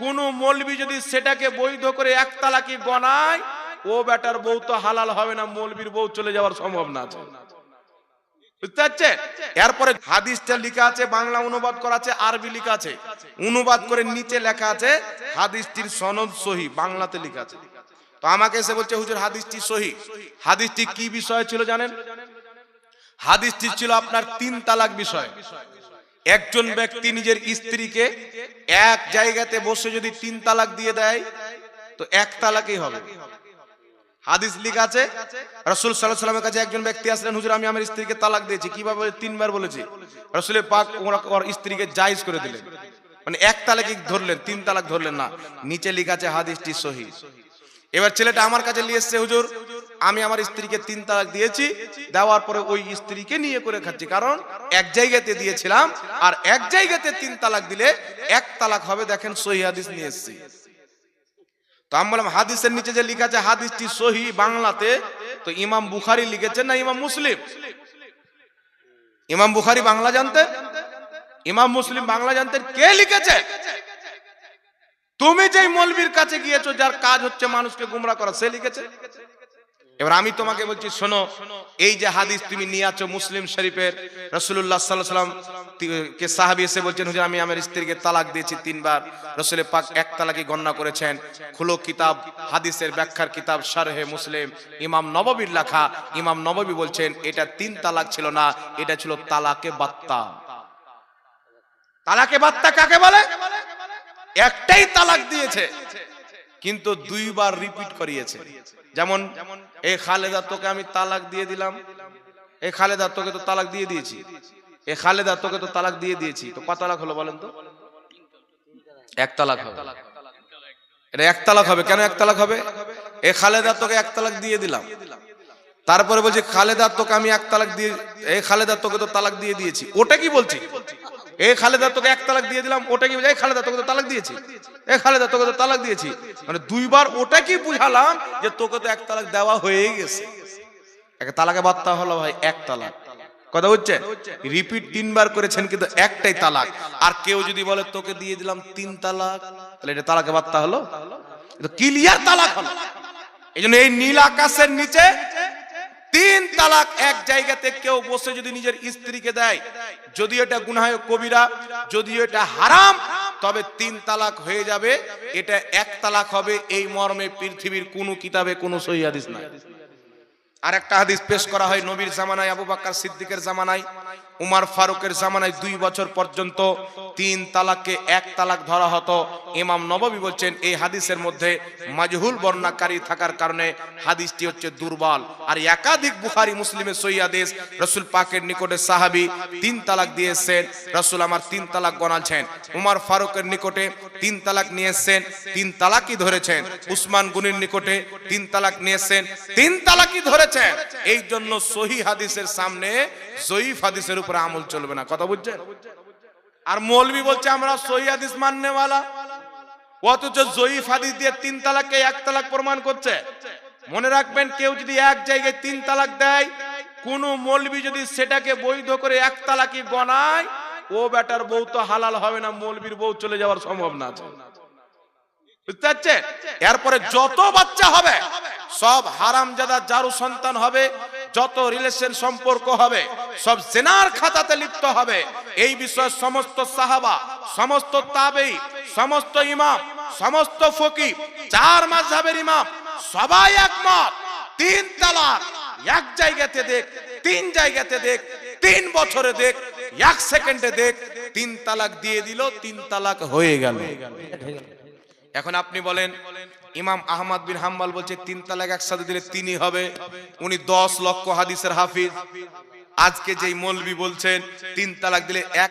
কোন মৌলবি যদি সেটাকে বৈধ করে এক তালাকি গনায় ও বেটার বউ তো হালাল হবে না, মৌলবির বউ চলে যাওয়ার সম্ভাবনা আছে। বুঝতে পারছে এরপরে হাদিসটা লেখা আছে, বাংলা অনুবাদ করা আছে, আরবি লেখা আছে। অনুবাদ করে নিচে লেখা আছে, হাদিসটির সনদ সহি, বাংলাতে লেখা আছে। তো আমাকে এসে বলছে, হুজুর, হাদিসটি সহি। হাদিসটি কি বিষয় ছিল জানেন? হাদিসটি ছিল আপনার তিন তালাক বিষয়। একজন ব্যক্তি নিজের স্ত্রীকে এক জায়গাতে বসে যদি তিন তালাক দিয়ে দেয়, তো এক তালাকই হবে। হাদিস লিখা আছে, রসুল সাল্লাহ সাল্লামের কাছে একজন ব্যক্তি আসলেন, হুজুর, আমি আমার স্ত্রীকে তালাক দিয়েছি। কীভাবে? তিনবার বলেছি। রসুলের পাক ওরা- ওর স্ত্রীকে জায়েজ করে দিলেন। মানে এক তালাকই ধরলেন, তিন তালাক ধরলেন না। নিচে লিখা আছে, হাদিসটি সহি। এবার ছেলেটা আমার কাছে নিয়ে এসছে, হুজুর আমি আমার স্ত্রীকে তিন তালাক দিয়েছি, দেওয়ার পরে ওই স্ত্রীকে নিয়ে করে খাচ্ছি। কারণ এক জায়গাতে দিয়েছিলাম আর এক জায়গাতে তিন তালাক দিলে এক তালাক হবে, দেখেন সহি হাদিস নিয়ে এসছি। তো আমি বললাম, হাদিসের নিচে যে লেখা আছে, হাদিসটি সহি বাংলাতে, তো ইমাম বুখারি লিখেছেন না ইমাম মুসলিম? ইমাম বুখারি বাংলা জানতেন? ইমাম মুসলিম বাংলা জানতেন? কে লিখেছে? তুমি যেই মলবির কাছে গিয়েছো, যার কাজ হচ্ছে মানুষকে গুমরা করা, সে লিখেছে? এবার আমি তোমাকে বলছি, শোনো, এই যে হাদিস তুমি নিয়ে আছো মুসলিম শরীফের রসুল্লাহ সাল্লাহ সাল্লাম কে সাহাবি এসে বলছেন, হুজুর, আমি আমার স্ত্রীকে তালাক দিয়েছি তিনবার, রসুলের পাক এক তালাকি গণনা করেছেন। খুলো কিতাব, হাদিসের ব্যাখ্যার কিতাব, শারহে মুসলিম, ইমাম নববীর লেখা, ইমাম নববী বলছেন, এটা তিন তালাক ছিল না, এটা ছিল তালাকে বাত্তা। তালাকে বাত্তা কাকে বলে? একটাই তালাক দিয়েছে। কিন্তু দুইবার রিপিট করিয়েছে। যেমন এই খালেদা, তোকে আমি তালাক দিয়ে দিলাম। এই খালেদা, তোকে তো তালাক দিয়ে দিয়েছি। এই খালেদা, তোকে তো তালাক দিয়ে দিয়েছি। তো কত তালাক হলো বলেন তো? এক তালাক হবে। এটা এক তালাক হবে। কেন এক তালাক হবে? এই খালেদা, তোকে এক তালাক দিয়ে দিলাম। তারপরে বলছি, খালেদা, তোকে আমি এক তালাক দিয়ে এই খালেদা, তোকে তো তালাক দিয়ে দিয়েছি। ওটা কি বলছি? এই খালেদা, তোকে এক তালাক দিয়ে দিলাম ওটা কি? এই খালেদা, তোকে তো তালাক দিয়েছি। এই খালেদা, তোকে তো তালাক দিয়েছি। মানে দুইবার ওটা কি বুঝালাম যে তোকে তো এক তালাক দেওয়া হয়ে গেছে। এক তালাকে বার্তা হলো ভাই, এক তালাক। কথা হচ্ছে? রিপিট তিনবার করেছেন, কিন্তু একটাই তালাক। আর কেউ যদি বলে, তোকে দিয়ে দিলাম তিন তালাক, তাহলে এটা তালাকে বার্তা হলো? ক্লিয়ার তালাক হলো। এই জন্য এই নীল আকাশের নিচে তিন তালাক এক জায়গাতে কেউ বসে যদি নিজের স্ত্রীকে দেয়, যদি এটা গুনাহ কবিরা, যদি এটা হারাম, তবে তিন তালাক হয়ে যাবে। এটা এক তালাক হবে, এই মর্মে পৃথিবীর কোনো কিতাবে কোনো সহি হাদিস নাই। আর একটা হাদিস পেশ করা হয় নবীর জামানায়, আবু বাক্কার সিদ্দিকের জামানায়। উমার ফারুকের জামানায় দুই বছর পর্যন্ত তিন তালাককে এক তালাক ধরা হতো। ইমাম নববী বলছেন, এই হাদিসের মধ্যে মাজহুল বর্ণাকারী থাকার কারণে হাদিসটি হচ্ছে দুর্বল। আর একাধিক বুখারি, মুসলিমের হাদিস, রসুল পাকের নিকটে সাহাবি তিন তালাক দিয়েছেন, রসুল আমার তিন তালাক গণাছেন উমার ফারুকের নিকটে তিন তালাক নিয়েছেন, তিন তালাকই ধরেছেন। উসমান গুনির নিকটে তিন তালাক নিয়েছেন, তিন তালাকই ধরেছেন। এই জন্য সহি হাদিসের সামনে জয়ীফ হাদিসের আমল চলবে না। কথা বুঝছেন? আর মৌলবি বলছে, আমরা সহি হাদিস মাননেওয়ালা। অথচ জয়ীফ হাদিস দিয়ে তিন তালাককে এক তালাক প্রমাণ করছে। মনে রাখবেন, কেউ যদি এক জায়গায় তিন তালাক দেয়, কোন মৌলবি যদি সেটাকে বৈধ করে এক তালাকি গনায়, ও বেটার বউ তো হালাল হবে না, মৌলবির বউ চলে যাওয়ার সম্ভাবনা আছে। বুঝতে এরপরে যত বাচ্চা হবে, সব হারামজাদা জারু সন্তান হবে যত রিলেশন সম্পর্ক হবে, সব জেনার খাতাতে লিপ্ত হবে। এই বিষয়ে সমস্ত সাহাবা, সমস্ত তাবেই, সমস্ত ইমাম, সমস্ত ফকি চার মাযহাবের ইমাম, সবাই একমত। তিন তালাক, এক জায়গাতে দেখ, তিন জায়গাতে দেখ, তিন বছরে দেখ, এক সেকেন্ডে দেখ, তিন তালাক দিয়ে দিল, তিন তালাক হয়ে গেল। এখন আপনি বলেন ইমাম আহমদ বিন হাম্বাল বলছে, তিন তালাক একসাথে দিলে তিনি হবে। উনি দশ লক্ষ হাদিসের হাফিজ। আজকে যেই মৌলবি বলছেন, তিন তালাক দিলে এক